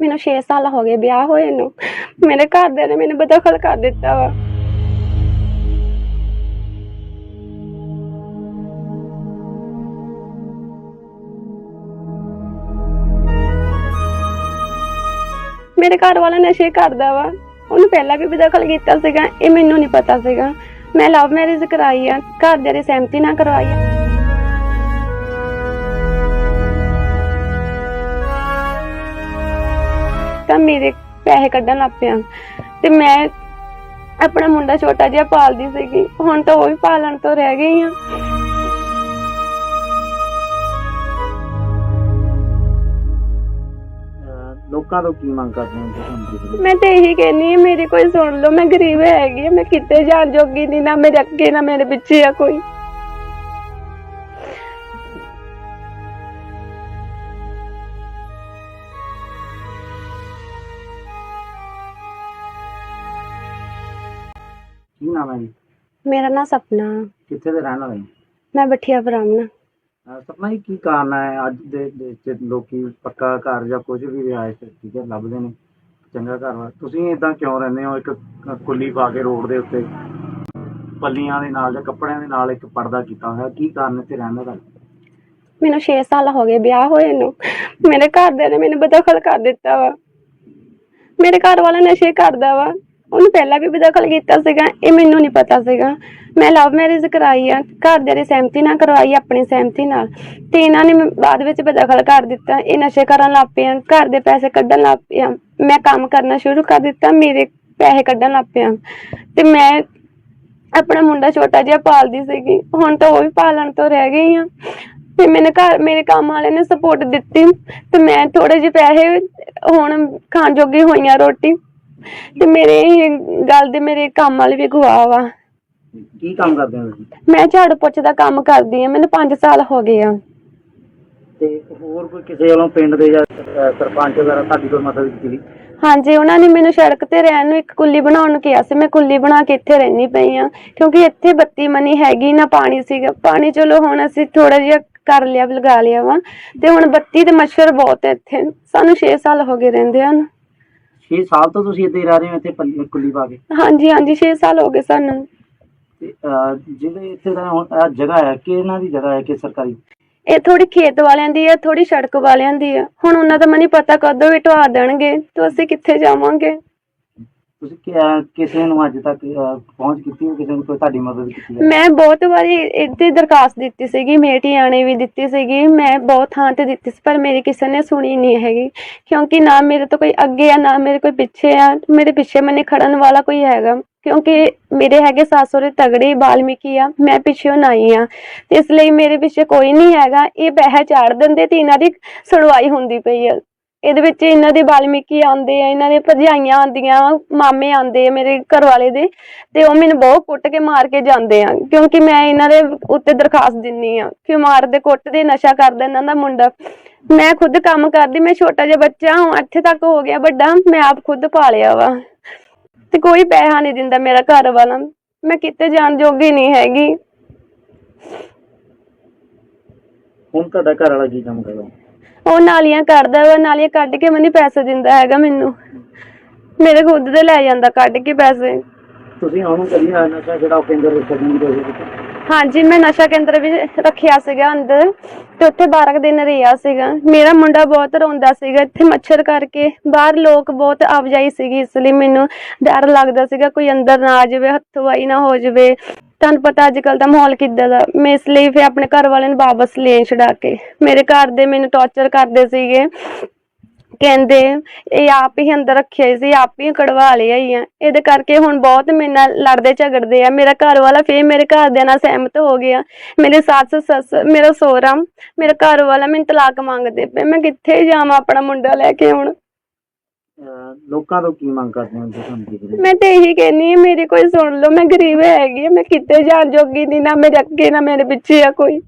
ਮੈਨੂੰ 6 ਸਾਲ ਹੋ ਗਏ ਵਿਆਹ ਹੋਏ ਨੂੰ। ਮੇਰੇ ਘਰਦਿਆਂ ਨੇ ਮੈਨੂੰ ਬਦਖਲ ਕਰ ਦਿੱਤਾ ਵਾ। ਮੇਰੇ ਘਰ ਵਾਲਾ ਨਸ਼ੇ ਕਰਦਾ ਵਾ। ਉਹਨੂੰ ਪਹਿਲਾਂ ਵੀ ਬਦਖਲ ਕੀਤਾ ਸੀਗਾ, ਇਹ ਮੈਨੂੰ ਨਹੀਂ ਪਤਾ ਸੀਗਾ। ਮੈਂ ਲਵ ਮੈਰਿਜ ਕਰਾਈ ਆ, ਘਰਦਿਆਂ ਦੀ ਸਹਿਮਤੀ ਨਾਲ ਕਰਵਾਈ ਆ। ਤਾਂ ਮੇਰੇ ਪੈਸੇ ਕੱਢਣ ਲੱਗ ਪਿਆ। ਤੇ ਮੈਂ ਆਪਣਾ ਮੁੰਡਾ ਛੋਟਾ ਜਿਹਾ ਪਾਲਦੀ ਸੀਗੀ। ਹੁਣ ਤਾਂ ਉਹ ਵੀ ਪਾਲਣ ਤੋਂ ਰਹਿ ਗਈ ਆ। ਲੋਕਾਂ ਤੋਂ ਕੀ ਮੰਗ ਕਰਦੇ ਹੋ ਤੁਸੀਂ ਮੈਂ ਤੇ ਇਹੀ ਕਹਿੰਨੀ ਆ ਮੇਰੀ ਕੋਈ ਸੁਣ ਲਓ ਮੈਂ ਗਰੀਬ ਹੈਗੀ ਆ ਮੈਂ ਕਿਤੇ ਜਾਣ ਜੋਗੀ ਨਹੀਂ ਨਾ ਮੇਰੇ ਅੱਗੇ ਨਾ ਮੇਰੇ ਪਿੱਛੇ ਆ ਕੋਈ। ਕੀ ਨਾਮ ਹੈ ਜੀ? ਮੇਰਾ ਨਾਂ ਸਪਨਾ। ਕਿੱਥੇ ਦੇ ਰਹਿਣ ਵਾਲੇ ਹੋ? ਮੈਂ ਬਠੀਆ ਬ੍ਰਾਹਮਣ। ਅਹ ਸਪਨਾ ਜੀ ਕੀ ਕਾਰਨ ਹੈ ਅੱਜ ਦੇ ਦੇ ਵਿੱਚ ਲੋਕੀ ਪੱਕਾ ਘਰ ਜਾਂ ਕੁਝ ਵੀ ਰਿਹਾਇਸ਼ ਠੀਕ ਹੈ ਲੱਭਦੇ ਨੇ ਚੰਗਾ ਘਰ ਵਾ ਤੁਸੀਂ ਇਦਾਂ ਕਿਉਂ ਰਹਿੰਦੇ ਹੋ ਇੱਕ ਕ- ਕੁੱਲੀ ਪਾ ਕੇ ਰੋਡ ਦੇ ਉੱਤੇ? ਪੱਲੀਆਂ ਦੇ ਨਾਲ ਜਾਂ ਕੱਪੜਿਆਂ ਦੇ ਨਾਲ ਇੱਕ ਪਰਦਾ ਕੀਤਾ ਹੋਇਆ ਕੀ ਕਾਰਨ ਇੱਥੇ ਰਹਿਣ ਦਾ ਤੁਹਾਡਾ? ਮੈਨੂੰ 6 ਸਾਲ ਹੋ ਗਏ ਵਿਆਹ ਹੋਏ ਨੂੰ। ਮੇਰੇ ਘਰਦਿਆਂ ਨੇ ਮੈਨੂੰ ਬਦਖਲ ਕਰ ਦਿੱਤਾ ਵਾ। ਮੇਰੇ ਘਰ ਵਾਲਾ ਨਸ਼ੇ ਕਰਦਾ ਵਾ। ਉਹਨੂੰ ਪਹਿਲਾਂ ਵੀ ਬਦਖਲ ਕੀਤਾ ਸੀਗਾ, ਇਹ ਮੈਨੂੰ ਨਹੀਂ ਪਤਾ ਸੀਗਾ। ਮੈਂ ਲਵ ਮੈਰਿਜ ਕਰਾਈ ਆ, ਘਰਦਿਆਂ ਦੀ ਸਹਿਮਤੀ ਨਾਲ ਕਰਵਾਈ, ਆਪਣੀ ਸਹਿਮਤੀ ਨਾਲ। ਤੇ ਇਹਨਾਂ ਨੇ ਬਾਅਦ ਵਿੱਚ ਬਦਖਲ ਕਰ ਦਿੱਤਾ। ਇਹ ਨਸ਼ੇ ਕਰਨ ਲੱਗ ਪਿਆ ਘਰ ਦੇ ਪੈਸੇ ਕੱਢਣ ਲੱਗ ਪਿਆ ਮੈਂ ਕੰਮ ਕਰਨਾ ਸ਼ੁਰੂ ਕਰ ਦਿੱਤਾ, ਮੇਰੇ ਪੈਸੇ ਕੱਢਣ ਲੱਗ ਪਿਆ ਤੇ ਮੈਂ ਆਪਣਾ ਮੁੰਡਾ ਛੋਟਾ ਜਿਹਾ ਪਾਲਦੀ ਸੀਗੀ। ਹੁਣ ਤਾਂ ਉਹ ਵੀ ਪਾਲਣ ਤੋਂ ਰਹਿ ਗਈ ਆ। ਤੇ ਮੇਰੇ ਘਰ, ਮੇਰੇ ਕੰਮ ਵਾਲੇ ਨੇ ਸਪੋਰਟ ਦਿੱਤੀ। ਤੇ ਮੈਂ ਥੋੜੇ ਜਿਹੇ ਪੈਸੇ ਹੁਣ ਖਾਣ ਜੋਗੀ ਹੋਈਆਂ ਰੋਟੀ। ਤੇ ਮੇਰੇ ਇਹ ਗੱਲ ਦੇ ਮੇਰੇ ਕੰਮ ਵਾਲੇ ਵੀ ਗਵਾ ਵਾ। ਕੀ ਕੰਮ ਕਰਦੇ ਹੋ ਤੁਸੀਂ? ਮੈਂ ਝਾੜੂ ਪੋਚੇ ਦਾ ਕੰਮ ਕਰਦੀ ਆ ਮੈਨੂੰ 5 ਸਾਲ ਹੋ ਗਏ ਆ। ਤੇ ਹੋਰ ਕੋਈ ਕਿਸੇ ਵੱਲੋਂ ਪਿੰਡ ਦੇ ਜਾਂ ਅਹ ਸਰਪੰਚ ਵਗੈਰਾ ਤੁਹਾਡੀ ਕੋਈ ਮਦਦ ਕੀਤੀ ਹਾਂਜੀ ਉਹਨਾਂ ਨੇ ਮੈਨੂੰ ਸੜਕ ਤੇ ਰਹਿਣ ਨੂੰ ਇੱਕ ਕੁੱਲੀ ਬਣਾਉਣ ਨੂੰ ਕਿਹਾ ਸੀ। ਮੈਂ ਕੁੱਲੀ ਬਣਾ ਕੇ ਇੱਥੇ ਰਹਿਣੀ ਪਈ ਆ ਕਿਉਂਕਿ ਇੱਥੇ ਬੱਤੀ ਮਨੀ ਹੈਗੀ ਨਾ ਪਾਣੀ ਸੀਗਾ। ਪਾਣੀ ਚਲੋ ਹੁਣ ਅਸੀਂ ਥੋੜਾ ਜਿਹਾ ਕਰ ਲਿਆ ਲਗਾ ਲਿਆ ਵਾ। ਤੇ ਹੁਣ ਬੱਤੀ ਤੇ ਮੱਛਰ ਬਹੁਤ ਹੈ ਇੱਥੇ। ਸਾਨੂੰ 6 ਸਾਲ ਹੋ ਗਏ ਰਹਿੰਦੇ ਹਨ 6 ਸਾਲ ਤੋਂ ਤੁਸੀਂ ਇੱਥੇ ਹੀ ਰਹਿ ਰਹੇ ਹੋ ਇੱਥੇ ਪੱਲੀ ਕੁੱਲੀ ਪਾ ਕੇ? ਹਾਂਜੀ ਹਾਂਜੀ 6 ਸਾਲ ਹੋ ਗਏ ਸਾਨੂੰ। ਤੇ ਅਹ ਜਿਹੜੇ ਇੱਥੇ ਦਾ ਹੁਣ ਇਹ ਜਗ੍ਹਾ ਹੈ ਕਿ ਇਹਨਾਂ ਦੀ ਜਗ੍ਹਾ ਹੈ ਕਿ ਸਰਕਾਰੀ? ਇਹ ਥੋੜੀ ਖੇਤ ਵਾਲਿਆਂ ਦੀ ਆ ਥੋੜੀ ਸੜਕ ਵਾਲਿਆਂ ਦੀ ਆ ਹੁਣ ਉਹਨਾਂ ਦਾ ਮੈਨੂੰ ਪਤਾ ਕਦੋਂ ਵੀ ਢਵਾ ਦੇਣਗੇ ਤਾਂ ਅਸੀਂ ਕਿੱਥੇ ਜਾਵਾਂਗੇ? ਤੁਸੀਂ ਕਿ- ਕਿਸੇ ਨੂੰ ਅੱਜ ਤੱਕ, ਅਹ, ਪਹੁੰਚ ਕੀਤੀ ਹੈ ਕਿਸੇ ਨੂੰ ਕੋਈ ਤੁਹਾਡੀ ਮਦਦ ਕੀਤੀ ਹੈ? ਮੈਂ ਬਹੁਤ ਵਾਰੀ ਇੱਥੇ ਦਰਖਾਸਤ ਦਿੱਤੀ ਸੀਗੀ ਮੇਟੀਆਣੇ ਵੀ ਦਿੱਤੀ ਸੀਗੀ, ਮੈਂ ਬਹੁਤ ਥਾਂ ਤੇ ਦਿੱਤੀ ਸੀ, ਪਰ ਮੇਰੀ ਕਿਸੇ ਨੇ ਸੁਣੀ ਨਹੀਂ ਹੈਗੀ। ਕਿਉਂਕਿ ਨਾ ਮੇਰੇ ਤੋਂ ਕੋਈ ਅੱਗੇ ਆ, ਨਾ ਮੇਰੇ ਕੋਈ ਪਿੱਛੇ ਆ, ਮੇਰੇ ਪਿੱਛੇ ਮੈਨੇ ਖੜਨ ਵਾਲਾ ਕੋਈ ਹੈਗਾ। ਕਿਉਂਕਿ ਮੇਰੇ ਹੈਗੇ ਸਾਸੁਰੇ ਤਗੜੇ ਬਾਲਮੀਕੀ ਆ, ਮੈਂ ਪਿੱਛੇ ਨਾਈ ਆ। ਤੇ ਇਸ ਲਈ ਮੇਰੇ ਪਿੱਛੇ ਕੋਈ ਨਹੀਂ ਹੈਗਾ, ਇਹ ਬਹਿ ਚਾੜ ਦਿੰਦੇ ਤੇ ਇਹਨਾਂ ਦੀ ਸੁਣਵਾਈ ਹੁੰਦੀ ਪਈ ਆ। ਇਹਦੇ ਵਿੱਚ ਇਹਨਾਂ ਦੇ ਬਾਲਮੀਕੀ ਆਉਂਦੇ ਆ, ਇਹਨਾਂ ਦੇ ਭਰਜਾਈਆਂ ਆਉਂਦੀਆਂ, ਮਾਮੇ ਆਉਂਦੇ ਆ ਮੇਰੇ ਘਰ ਵਾਲੇ ਦੇ, ਤੇ ਉਹ ਮੈਨੂੰ ਬਹੁਤ ਕੁੱਟ ਕੇ ਮਾਰ ਕੇ ਜਾਂਦੇ ਆ, ਕਿਉਂਕਿ ਮੈਂ ਇਹਨਾਂ ਦੇ ਉੱਤੇ ਦਰਖਾਸਤ ਦਿੰਨੀ ਆ ਕਿ ਮਾਰਦੇ ਕੁੱਟਦੇ, ਨਸ਼ਾ ਕਰਦਾ, ਇਹਨਾਂ ਦਾ ਮੁੰਡਾ। ਮੈਂ ਖੁਦ ਕੰਮ ਕਰਦੀ, ਮੈਂ ਛੋਟਾ ਜਿਹਾ ਬੱਚਾ ਹਾਂ, ਇੱਥੇ ਤੱਕ ਹੋ ਗਿਆ ਵੱਡਾ, ਮੈਂ ਆਪ ਖੁਦ ਪਾਲਿਆ ਵਾ। ਤੇ ਕੋਈ ਪੈਸਾ ਨਹੀਂ ਦਿੰਦਾ ਮੇਰਾ ਘਰ ਵਾਲਾ, ਮੈਂ ਕਿਤੇ ਜਾਣ ਜੋਗੀ ਨਹੀਂ ਹੈਗੀ। ਹੁਣ ਤੁਹਾਡਾ ਘਰ ਵਾਲਾ ਕੀ ਕੰਮ ਕਰਦਾ? ਉਹ ਨਾਲੀਆਂ ਕੱਢਦਾ ਵਾ ਨਾਲੀਆਂ ਕੱਢ ਕੇ ਮੈਨੂੰ ਪੈਸੇ ਦਿੰਦਾ ਹੈਗਾ ਮੈਨੂੰ। ਮੇਰੇ ਖੁਦ ਦੇ ਲੈ ਜਾਂਦਾ ਕੱਢ ਕੇ ਪੈਸੇ। ਤੁਸੀਂ ਉਹਨੂੰ ਕਦੀ ਆ ਨਸ਼ਾ ਜਿਹੜਾ ਕੇਂਦਰ ਵਿੱਚ ਸਕੂਲ ਦੇ ਵਿੱਚ ਹਾਂਜੀ ਮੈਂ ਨਸ਼ਾ ਕੇਂਦਰ ਵੀ ਰੱਖਿਆ ਸੀਗਾ ਅੰਦਰ ਤੇ ਉੱਥੇ 12 ਕੁ ਦਿਨ ਰਿਹਾ ਸੀਗਾ। ਮੇਰਾ ਮੁੰਡਾ ਬਹੁਤ ਰੋਂਦਾ ਸੀਗਾ ਇੱਥੇ ਮੱਛਰ ਕਰਕੇ। ਬਾਹਰ ਲੋਕ ਬਹੁਤ ਆਵਜਾਈ ਸੀਗੀ ਇਸ ਲਈ ਮੈਨੂੰ ਡਰ ਲੱਗਦਾ ਸੀਗਾ ਕੋਈ ਅੰਦਰ ਨਾ ਆ ਜਾਵੇ ਹੱਥਵਾਈ ਨਾ ਹੋ ਜਾਵੇ। ਤੁਹਾਨੂੰ ਪਤਾ ਅੱਜ ਕੱਲ ਦਾ ਮਾਹੌਲ ਕਿੱਦਾਂ ਦਾ? ਮੈਂ ਇਸ ਲਈ ਫਿਰ ਆਪਣੇ ਘਰ ਵਾਲਿਆਂ ਨੂੰ ਵਾਪਸ ਲੈ ਛਡਾ ਕੇ, ਮੇਰੇ ਘਰ ਦੇ ਮੈਨੂੰ ਟੌਰਚਰ ਕਰਦੇ ਸੀਗੇ। ਕਹਿੰਦੇ, ਇਹ ਆਪ ਹੀ ਅੰਦਰ ਰੱਖਿਆ ਸੀ, ਆਪ ਹੀ ਕਢਵਾ ਲਿਆ ਹੀ ਆ। ਇਹਦੇ ਕਰਕੇ ਹੁਣ ਬਹੁਤ ਮੇਰੇ ਨਾਲ ਲੜਦੇ ਝਗੜਦੇ ਆ। ਮੇਰਾ ਘਰ ਵਾਲਾ ਫੇਰ ਮੇਰੇ ਘਰਦਿਆਂ ਨਾਲ ਸਹਿਮਤ ਹੋ ਗਿਆ। ਮੇਰੇ ਸੱਸ ਸੱਸ, ਮੇਰਾ ਸੋਹਰਾ, ਮੇਰਾ ਘਰ ਵਾਲਾ ਮੈਨੂੰ ਤਲਾਕ ਮੰਗਦੇ ਪਏ। ਮੈਂ ਕਿੱਥੇ ਜਾਵਾਂ ਆਪਣਾ ਮੁੰਡਾ ਲੈ ਕੇ ਹੁਣ? ਲੋਕਾਂ ਤੋਂ ਕੀ ਮੰਗ ਕਰਦੇ ਹੋ ਤੁਸੀਂ ਮੈਂ ਤੇ ਇਹੀ ਕਹਿੰਨੀ ਆ ਮੇਰੀ ਕੋਈ ਸੁਣ ਲਓ, ਮੈਂ ਗਰੀਬ ਹੈਗੀ ਆ ਮੈਂ ਕਿਤੇ ਜਾਣ ਜੋਗੀ ਨਹੀਂ, ਨਾ ਮੇਰੇ ਅੱਗੇ, ਨਾ ਮੇਰੇ ਪਿੱਛੇ ਆ ਕੋਈ।